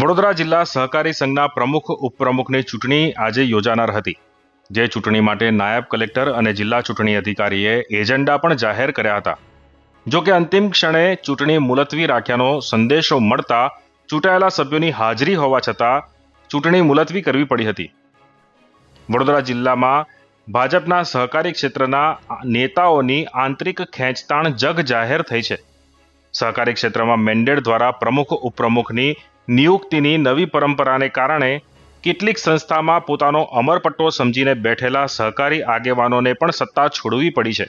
વડોદરા જિલ્લા સહકારી સંઘના પ્રમુખ, ઉપપ્રમુખની ચૂંટણી આજે યોજાનાર હતી. જે ચૂંટણી માટે નાયબ કલેક્ટર અને જિલ્લા ચૂંટણી અધિકારીએ એજન્ડા પણ જાહેર કર્યા હતા. જો કે અંતિમ ક્ષણે ચૂંટણી મુલતવી રાખ્યાનો સંદેશો મળતા ચૂંટાયેલા સભ્યોની હાજરી હોવા છતાં ચૂંટણી મુલતવી કરવી પડી હતી. વડોદરા જિલ્લામાં ભાજપના સહકારી ક્ષેત્રના નેતાઓની આંતરિક ખેંચતાણ જગ જાહેર થઈ છે. સહકારી ક્ષેત્રમાં મેન્ડેટ દ્વારા પ્રમુખ, ઉપપ્રમુખની નિયુક્તિની નવી પરંપરાને કારણે કેટલીક સંસ્થામાં પોતાનો અમરપટ્ટો સમજીને બેઠેલા સહકારી આગેવાનોને પણ સત્તા છોડવી પડી છે.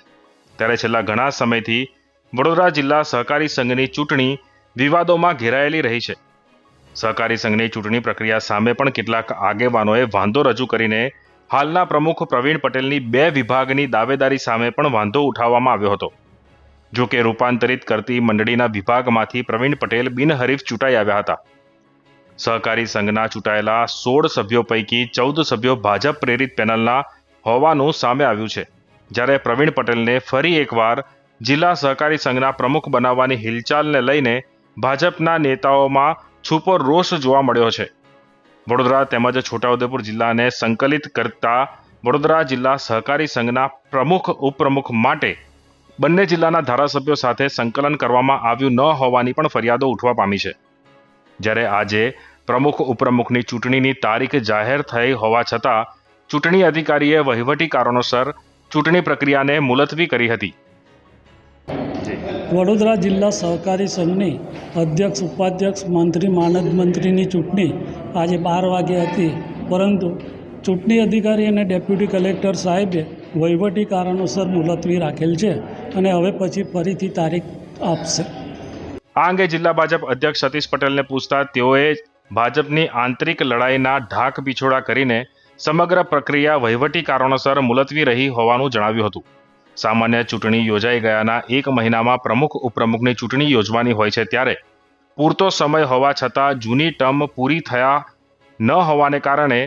ત્યારે છેલ્લા ઘણા સમયથી વડોદરા જિલ્લા સહકારી સંઘની ચૂંટણી વિવાદોમાં ઘેરાયેલી રહી છે. સહકારી સંઘની ચૂંટણી પ્રક્રિયા સામે પણ કેટલાક આગેવાનોએ વાંધો રજૂ કરીને હાલના પ્રમુખ પ્રવીણ પટેલની બે વિભાગની દાવેદારી સામે પણ વાંધો ઉઠાવવામાં આવ્યો હતો. જો કે રૂપાંતરિત કરતી મંડળીના વિભાગમાંથી પ્રવીણ પટેલ બિનહરીફ ચૂંટાઈ આવ્યા હતા. સહકારી સંઘના ચૂંટાયેલા સોળ સભ્યો પૈકી ચૌદ સભ્યો ભાજપ પ્રેરિત પેનલના હોવાનું સામે આવ્યું છે. જ્યારે પ્રવીણ પટેલને ફરી એકવાર જિલ્લા સહકારી સંઘના પ્રમુખ બનાવવાની હિલચાલને લઈને ભાજપના નેતાઓમાં છૂપો રોષ જોવા મળ્યો છે. વડોદરા તેમજ છોટાઉદેપુર જિલ્લાને સંકલિત કરતા વડોદરા જિલ્લા સહકારી સંઘના પ્રમુખ, ઉપપ્રમુખ માટે બંને જિલ્લાના ધારાસભ્યો સાથે સંકલન કરવામાં આવ્યું ન હોવાની પણ ફરિયાદો ઉઠવા પામી છે. જ્યારે આજે પ્રમુખ ઉપપ્રમુખની ચૂંટણીની તારીખ જાહેર થઈ હોવા છતાં ચૂંટણી અધિકારીએ વહીવટી કારણોસર ચૂંટણી પ્રક્રિયાને મુલતવી કરી હતી. વડોદરા જિલ્લા સહકારી સંઘની અધ્યક્ષ ઉપાધ્યક્ષ મંત્રી માનદ મંત્રીની ચૂંટણી આજે બાર વાગે હતી. પરંતુ ચૂંટણી અધિકારી અને ડેપ્યુટી કલેક્ટર સાહેબે વહીવટી કારણોસર મુલતવી રાખેલ છે અને હવે પછી ફરીથી તારીખ આપશે. આ અંગે જિલ્લા ભાજપ અધ્યક્ષ સતીશ પટેલને પૂછતા તેઓએ ભાજપની આંતરિક લડાઈના ઢાક પીછોડા કરીને સમગ્ર પ્રક્રિયા વહીવટી કારણોસર મુલતવી રહી હોવાનું જણાવ્યું હતું. સામાન્ય ચૂંટણી યોજાઈ ગયાના એક મહિનામાં પ્રમુખ ઉપપ્રમુખની ચૂંટણી યોજવાની હોય છે ત્યારે પૂરતો સમય હોવા છતાં જૂની ટર્મ પૂરી થયા ન હોવાને કારણે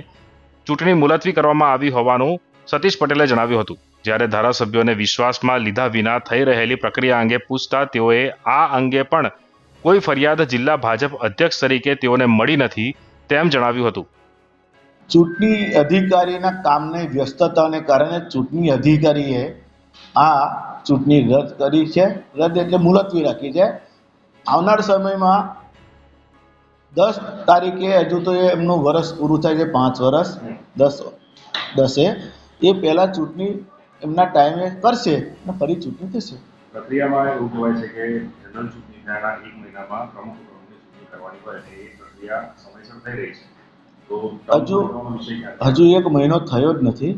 ચૂંટણી મુલતવી કરવામાં આવી હોવાનું સતીશ પટેલે જણાવ્યું હતું. જ્યારે ધારાસભ્યોને વિશ્વાસમાં લીધા વિના થઈ રહેલી પ્રક્રિયા અંગે પૂછતા તેઓએ આ અંગે પણ કોઈ ફરિયાદ જિલ્લા ભાજપ અધ્યક્ષ તરીકે તેઓને મળી નથી તેમ જણાવ્યું હતું. ચૂંટણી અધિકારીના કામની વ્યસ્તતાને કારણે ચૂંટણી અધિકારીએ આ ચૂંટણી રદ કરી છે. રદ એટલે મુલતવી રાખી છે. આવનાર સમયમાં દસ તારીખે હજુ તો એમનું વરસ પૂરું થાય છે, પાંચ વરસ, દસ, દસે. એ પહેલાં ચૂંટણી એમના ટાઈમે કરશે અને ફરી ચૂંટણી થશે. પ્રક્રિયામાં એવું કહેવાય છે કે જનરલ ચૂંટણી થયાના એક મહિનામાં પ્રમુખ પ્રમુખની ચૂંટણી કરવાની હોય અને એ પ્રક્રિયા સમયસર થઈ રહી છે. તો હજુ હજુ એક મહિનો થયો જ નથી.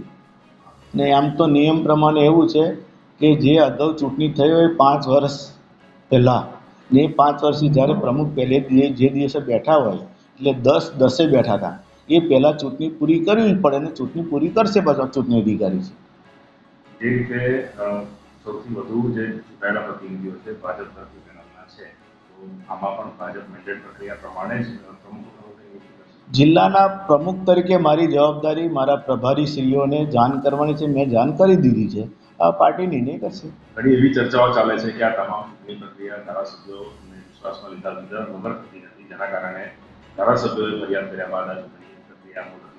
ને આમ તો નિયમ પ્રમાણે એવું છે કે જે અગાઉ ચૂંટણી થઈ હોય પાંચ વર્ષ પહેલાં. ને એ પાંચ વર્ષથી જ્યારે પ્રમુખ પહેલે જે દિવસે બેઠા હોય એટલે દસ દસે બેઠા હતા એ પહેલાં ચૂંટણી પૂરી કરવી પડે અને ચૂંટણી પૂરી કરશે પાછા ચૂંટણી અધિકારી છે. જે રીતે સૌથી વધુ જે ચૂંટાયેલા પ્રતિનિધિઓ છે ભાજપ તરફથી પેનલના છે. તો આમાં પણ ભાજપ મેન્ડેટ પ્રક્રિયા પ્રમાણે જ પ્રમુખ જિલ્લાના પ્રમુખ તરીકે મારી જવાબદારી મારા પ્રભારીશ્રીઓને જાણ કરવાની છે. મેં જાણ કરી દીધી છે. આ પાર્ટી નિર્ણય કરશે. ઘણી એવી ચર્ચાઓ ચાલે છે કે આ તમામ ચૂંટણી પ્રક્રિયા ધારાસભ્યોને વિશ્વાસમાં લીધા વગર થતી નથી. જેના કારણે ધારાસભ્યોએ ફરિયાદ કર્યા બાદ આ ચૂંટણી પ્રક્રિયા.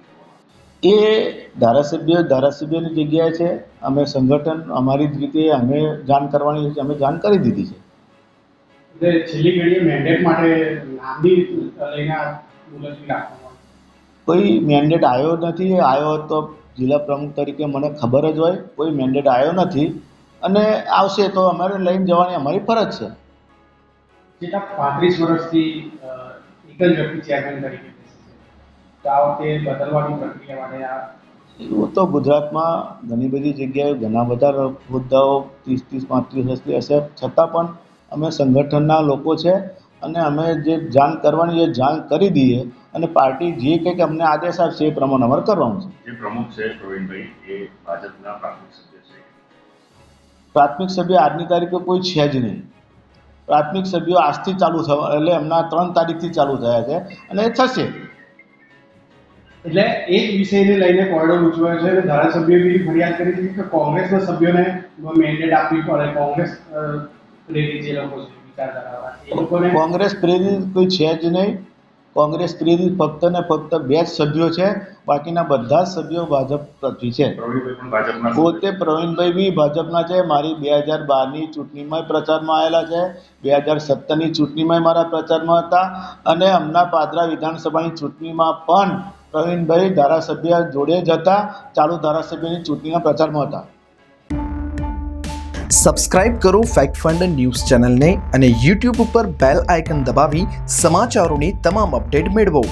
એ ધારાસભ્ય ધારાસભ્યની જગ્યાએ છે. અમે સંગઠન અમારી જ રીતે અમે જાણ કરવાની છે અમે જાણ કરી દીધી છે. છેલ્લી ઘડીએ મેન્ડેટ માટે લઈને રાખવામાં કોઈ મેન્ડેટ આવ્યો નથી. આવ્યો તો જિલ્લા પ્રમુખ તરીકે મને ખબર જ હોય. કોઈ મેન્ડેટ આવ્યો નથી. અને આવશે તો અમારે લઈને જવાની અમારી ફરજ છે. જેટલા પાંત્રીસ વર્ષથી એક જ વ્યક્તિ ચેરમેન તરીકે છે તો આ વખતે બદલવાની પ્રક્રિયા માટે આ એવું તો ગુજરાતમાં ઘણી બધી જગ્યાએ ઘણા બધા મુદ્દાઓ ત્રીસ ત્રીસ પાંત્રીસ વર્ષથી હશે. છતાં પણ અમે સંગઠનના લોકો છે અને અમે જે જાણ કરવાની એ જાણ કરી દઈએ અને પાર્ટી જે કંઈક અમને આદેશ આપશે એ પ્રમાણે અમારે કરવાનું છે. જે પ્રમુખ છે પ્રવીણભાઈ એ ભાજપના પ્રાથમિક સભ્ય છે. પ્રાથમિક સભ્ય આજની તારીખે કોઈ છે જ નહીં. પ્રાથમિક સભ્યો આજથી ચાલુ થવા એટલે એમના ત્રણ તારીખથી ચાલુ થયા છે અને એ થશે. એટલે એ જ વિષયને લઈને કોયડો ઉજવાયો છે અને ધારાસભ્યોએ બી ફરિયાદ કરી હતી કે કોંગ્રેસના સભ્યોને મેન્ડેટ આપવી પડે. કોંગ્રેસ પ્રેરિત જે લોકો છે કોંગ્રેસ પ્રેરિત કોઈ છે જ નહીં. કોંગ્રેસ પ્રેરિત ફક્ત ને ફક્ત બે જ સભ્યો છે. બાકીના બધા જ સભ્યો ભાજપ તરફથી છે. પ્રવીણભાઈ પણ ભાજપના પોતે પ્રવીણભાઈ બી ભાજપના છે. મારી બે હજાર બારની ચૂંટણીમાં પ્રચારમાં આવેલા છે. બે હજાર સત્તરની ચૂંટણીમાં મારા પ્રચારમાં હતા. અને હમણાં પાદરા વિધાનસભાની ચૂંટણીમાં પણ પ્રવીણભાઈ ધારાસભ્ય જોડે જ હતા, ચાલુ ધારાસભ્યની ચૂંટણીના પ્રચારમાં હતા. સબસ્ક્રાઇબ કરો ફેક્ટ ફંડ ન્યૂઝ ચેનલને અને યુટ્યુબ ઉપર બેલ આઇકન દબાવી સમાચારોની તમામ અપડેટ મેળવો.